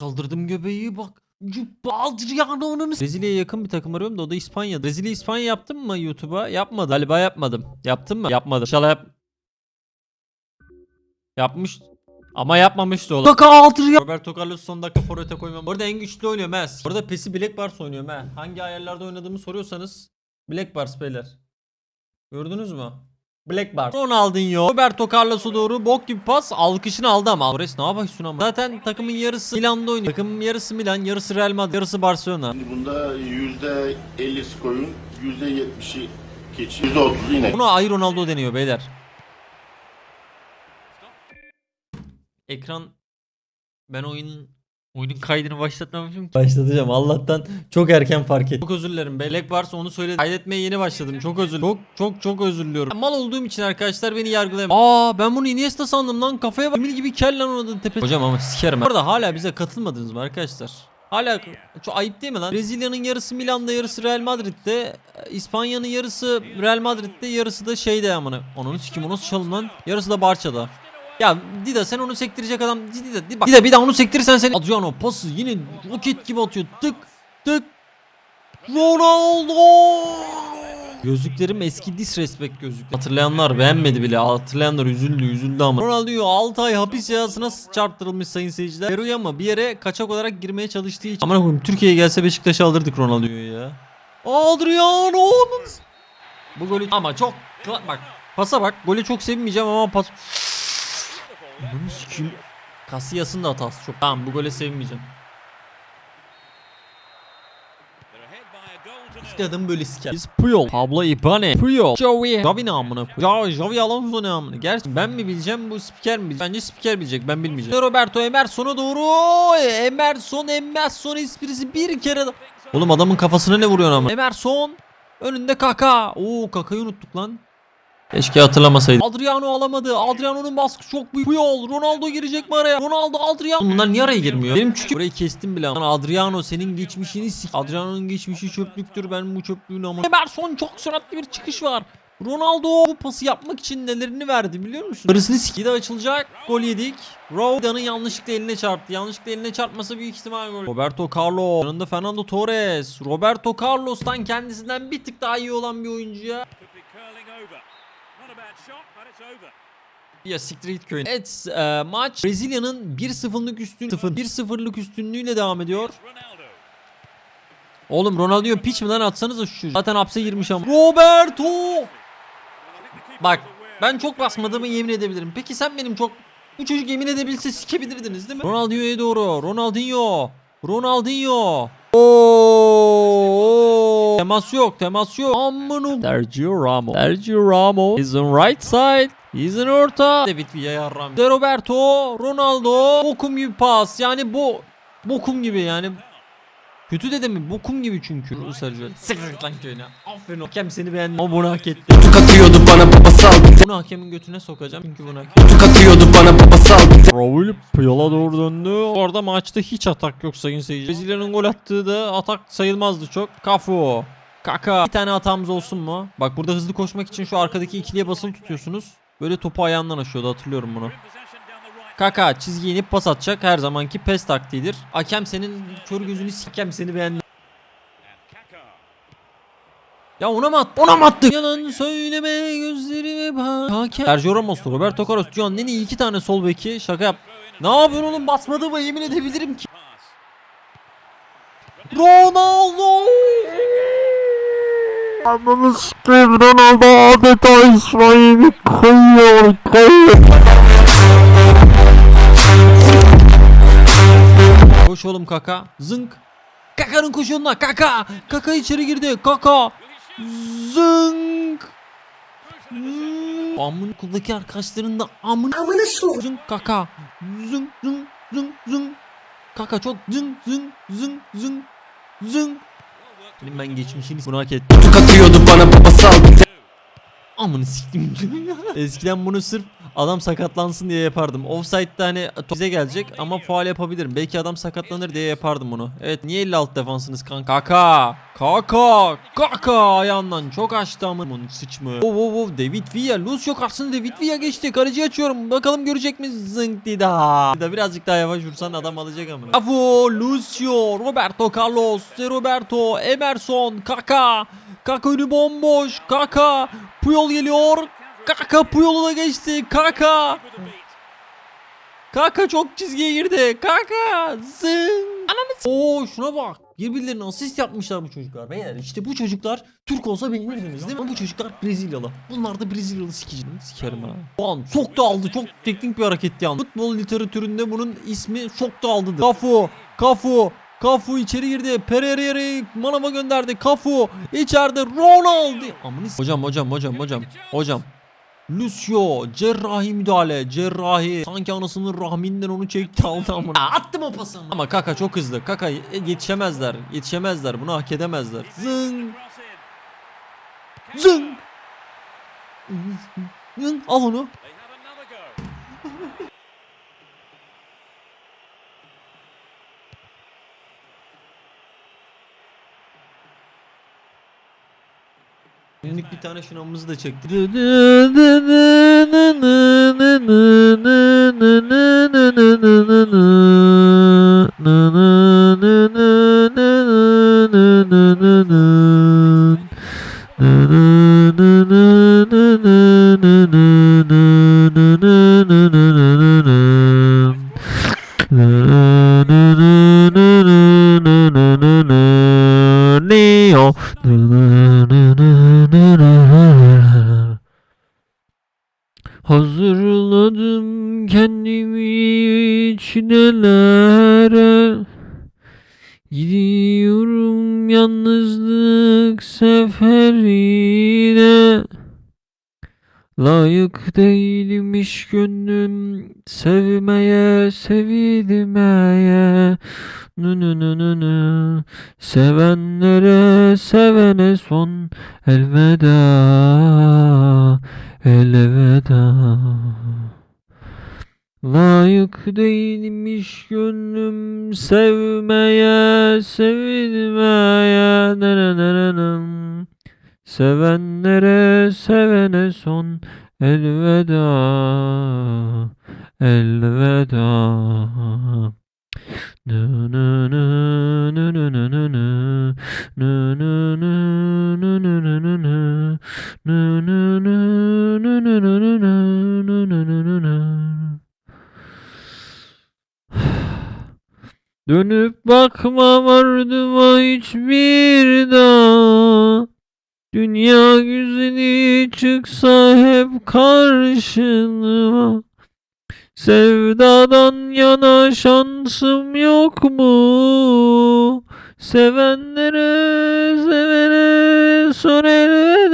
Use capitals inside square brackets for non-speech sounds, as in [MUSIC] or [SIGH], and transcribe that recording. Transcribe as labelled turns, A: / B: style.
A: Kaldırdım göbeği bak. Adriano'nun Brezilya'ya yakın bir takım arıyorum da o da İspanya. Brezilya İspanya yaptım mı YouTube'a? Yapmadım. Galiba yapmadım. Yaptım mı? Yapmadım. İnşallah yap. Yapmış. Ama yapmamış da olur. Kaka Adriano. Roberto Carlos son dakika forvete koymam. Orada en güçlü oynuyor Mes. Orada PES'i Black Bars oynuyorum he. Hangi ayarlarda oynadığımı soruyorsanız Black Bars beyler. Gördünüz mü? Black Bar. Ronaldinho. Roberto Carlos'a doğru bok gibi pas. Alkışını aldı ama. Torres ne yapıyorsun ama? Zaten takımın yarısı Milan'da oynuyor. Takımın yarısı Milan, yarısı Real Madrid, yarısı Barcelona.
B: Şimdi bunda yüzde 50'si koyun, yüzde 70'i keçi, yüzde 30'u inek.
A: Buna ay Ronaldo deniyor beyler. Ekran ben oyunun oyunun kaydını başlatmamışım ki. Başlatacağım Allah'tan çok erken fark ettim. Çok özür dilerim. Belek varsa onu söyle. Kaydetmeye yeni başladım. Çok özür Çok çok çok özür diliyorum. Mal olduğum için arkadaşlar beni yargılayın. Aa ben bunu Iniesta sandım lan. Kafaya bak. Emil gibi kel lan onun tepe. Hocam ama sikerim. Orada hala bize katılmadınız mı arkadaşlar? Hala çok ayıp değil mi lan? Brezilya'nın yarısı Milan'da, yarısı Real Madrid'de, İspanya'nın yarısı Real Madrid'de, yarısı da şeyde amına. Onun sikim o nasıl çalın lan? Yarısı da Barça'da. Ya Dida sen onu sektirecek adam Dida, bak, Dida bir daha onu sektirirsen sen Adriano pası yine roket gibi atıyor. Tık tık. Ronaldo. Gözlüklerim eski disrespect gözlükleri. Hatırlayanlar beğenmedi bile. Hatırlayanlar üzüldü üzüldü ama. Ronaldo 6 ay hapis cezasına çarptırılmış sayın seyirciler. Peru'ya mı bir yere kaçak olarak girmeye çalıştığı için. Aman koyayım Türkiye'ye gelse Beşiktaş'a alırdık Ronaldo'yu ya. Adriano. Bu golü ama çok bak pasa bak golü çok sevinmeyeceğim ama pas Ananı sikeyim. Casillas'ın da hatası çok. Tamam bu gole sevinmeyeceğim. İşte adam böyle siker. Biz Puyol, Pablo Ibane, Puyol, Joey, Javi ne amına koy. Ya Javi Alonso ne amına. Gerçi ben mi bileceğim bu spiker mi bilecek? Bence spiker bilecek ben bilmeyeceğim. Roberto Emerson'a doğru. Emerson, Emerson esprisi bir kere de. Oğlum adamın kafasına ne vuruyorsun ama? Emerson. Önünde Kaka. Oo Kaka'yı unuttuk lan. Keşke hatırlamasaydım. Adriano alamadı. Adriano'nun baskısı çok büyük. Puyol. Ronaldo girecek mi araya? Ronaldo Adriano. Bunlar niye araya girmiyor? Benim çünkü burayı kestim bile. Lan Adriano senin geçmişini sik. Adriano'nun geçmişi çöplüktür. Ben bu çöplüğün ama. Emerson çok süratli bir çıkış var. Ronaldo bu pası yapmak için nelerini verdi biliyor musun? Arasını sik. de açılacak. Gol yedik. Roda'nın yanlışlıkla eline çarptı. Yanlışlıkla eline çarpmasa büyük ihtimal gol. Roberto Carlos. Yanında Fernando Torres. Roberto Carlos'tan kendisinden bir tık daha iyi olan bir oyuncuya. Ya siktir git köyüne. Evet e, maç Brezilya'nın 1-0'lık üstün 0 1-0'lık üstünlüğüyle devam ediyor. Oğlum Ronaldo piç mi lan atsanıza şu çocuğu. Zaten hapse girmiş ama. Roberto! Bak ben çok basmadığımı yemin edebilirim. Peki sen benim çok bu çocuk yemin edebilse sikebilirdiniz değil mi? Ronaldinho'ya doğru. Ronaldinho. Ronaldinho. Oo. Temas yok, temas yok. Amına. Sergio Ramos. Sergio Ramos is on right side. He's in orta. David Villa yarram. De Roberto, Ronaldo. Bokum gibi pas. Yani bu bokum gibi yani. Kötü dedim mi? Bokum gibi çünkü. Bu Sergio. Sıkır git lan köyüne. Aferin. Hakem seni beğendi. Ama bunu hak etti.
C: Kutu katıyordu bana babasal
A: Bunu hakemin götüne sokacağım çünkü bunu hak etti.
C: Kutu katıyordu bana babasal
A: Raul Puyol'a doğru döndü. Orada maçta hiç atak yok sayın seyirciler. Brezilya'nın gol attığı da atak sayılmazdı çok. Cafu. Kaka. Bir tane hatamız olsun mu? Bak burada hızlı koşmak için şu arkadaki ikiliye basılı tutuyorsunuz. Böyle topu ayağından aşıyordu hatırlıyorum bunu. Kaka çizgiye inip pas atacak her zamanki pes taktiğidir. Hakem senin kör gözünü sikem seni beğendi. Ya ona mı attı? Ona mı attı? Yalan söyleme gözlerime bak. Hakem. Sergio Ramos, Roberto Carlos, John Nene iki tane sol beki şaka yap. Ne yapıyorsun oğlum basmadı mı yemin edebilirim ki. Ronaldo.
C: Ananı sikeyim Ronaldo adeta İsmail'i kayıyor kayıyor
A: kaka. Zınk. Kaka'nın koşuğuna kaka. Kaka içeri girdi. Kaka. Zınk. Zınk. Amın kuldaki arkadaşların da amın. Amını Zınk kaka. Zınk zınk zınk zınk. Kaka çok zınk zınk zınk zınk zınk. Benim ben geçmişini bunu hak ettim.
C: Kutu katıyordu bana babasal
A: Amını siktim. [LAUGHS] Eskiden bunu sırf adam sakatlansın diye yapardım. Offside'da hani top bize gelecek ama faal yapabilirim. Belki adam sakatlanır diye yapardım bunu. Evet niye 56 defansınız kanka? Kaka. Kaka. Kaka ayağından çok açtı bunun sıçmı. Oh oh oh David Villa. Lucio karşısında David Villa geçti. Kaleci açıyorum. Bakalım görecek mi? Zınk dida. Birazcık daha yavaş vursan adam alacak ama. Bravo Lucio. Roberto Carlos. Roberto. Emerson. Kaka. Kaka önü bomboş. Kaka. Puyol geliyor. Kaka Puyol'u da geçti. Kaka. Kaka çok çizgiye girdi. Kaka. Zın. Ananı s- Oo şuna bak. Birbirlerine asist yapmışlar bu çocuklar. Beyler işte bu çocuklar Türk olsa beğenirdiniz değil mi? Ama bu çocuklar Brezilyalı. Bunlar da Brezilyalı sikici. Sikerim ha. Puan soktu aldı. Çok teknik bir hareketti yani. Futbol literatüründe bunun ismi soktu aldıdır. Kafu. Kafu. Kafu içeri girdi. Pereira'yı manava gönderdi. Kafu içeride Ronaldo. Amına Hocam hocam hocam hocam. Hocam. Lucio cerrahi müdahale cerrahi. Sanki anasının rahminden onu çekti aldı amına. Attım o pasını ama Kaka çok hızlı. Kaka e, yetişemezler yetişemezler. Bunu hak edemezler. Zın zın zın al onu Günlük bir tane şınavımızı da çektik. [LAUGHS]
C: Gidiyorum yalnızlık seferine. Layık değilmiş gönlüm sevmeye sevilmeye. Nı nı nı nı nı. Sevenlere sevene son elveda elveda Layık değilmiş gönlüm sevmeye sevilmeye. Nerenerenem Sevenlere sevene son elveda elveda. Nı nı nı Dönüp bakmam ardıma hiçbir daha Dünya güzeli çıksa hep karşıma Sevdadan yana şansım yok mu? Sevenlere sevene son el